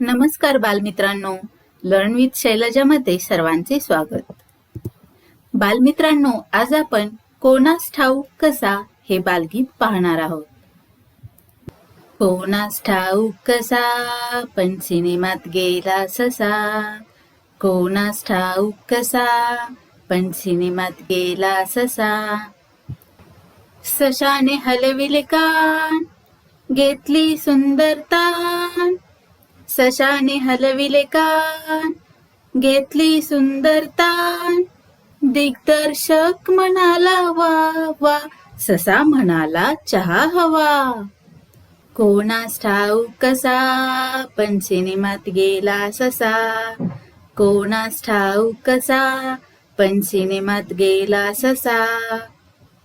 नमस्कार बालमित्रांनो. Learn with शैलजामध्ये सर्वांचे स्वागत. बालमित्रांनो आज आपण कोणास ठाऊक कसा हे बालगीत पाहणार आहोत? कोणास ठाऊक कसा? पण सिनेमात गेला ससा. कोणास ठाऊक कसा? पण सिनेमात गेला ससा. सशाने हलविले कान घेतली सुंदरता सशाने हलविले कान घेतली सुंदर तान. दिग्दर्शक म्हणाला वा वा ससा म्हणाला चहा हवा. कोणास ठाऊक कसा पण सिनेमात गेला ससा. कोणास ठाऊक कसा पण सिनेमात गेला ससा.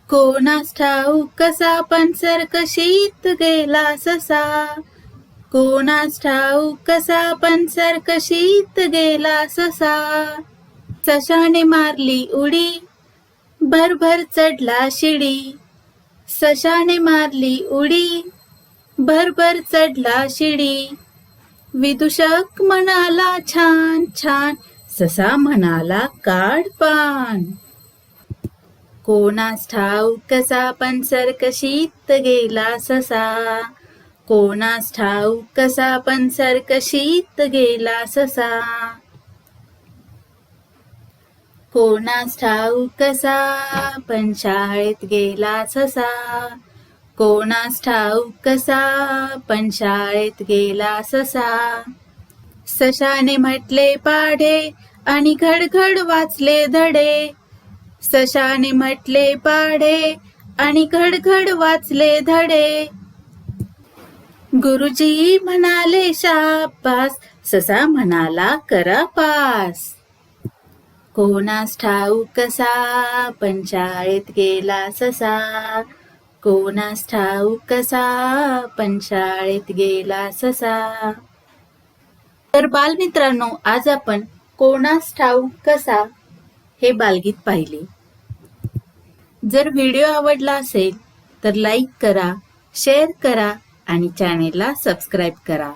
कोणास ठाऊक कसा पण सरकशीत गेला ससा. कोणास ठाऊक कसा पण सरकशीत गेला ससा. सशाने मारली उडी भरभर चढला शिडी. सशाने मारली उडी भरभर चढला शिडी. विदूषक म्हणाला छान छान. ससा म्हणाला काढ पान. कोणास ठाऊक कसा पण सरकशीत गेला ससा. कोणास ठाऊक कसा पण सरकशीत गेला ससा. कोणास ठाऊक कसा पण शाळेत गेला ससा. कोणास ठाऊक कसा पण शाळेत गेला ससा. सशाने म्हटले पाढे आणि घडघड वाचले धडे. सशाने म्हटले पाढे आणि घडघड वाचले धडे. गुरुजी म्हणाले शाबास ससा म्हणाला करा पास. कोणास ठाऊक कसा पण गेला ससा. कोणास ठाऊक कसा पण गेला ससा. तर बालमित्रांनो आज आपण कोणास ठाऊक कसा हे बालगीत पाहिले. जर व्हिडिओ आवडला असेल तर लाईक करा शेअर करा आणि चॅनेलला सबस्क्राईब करा.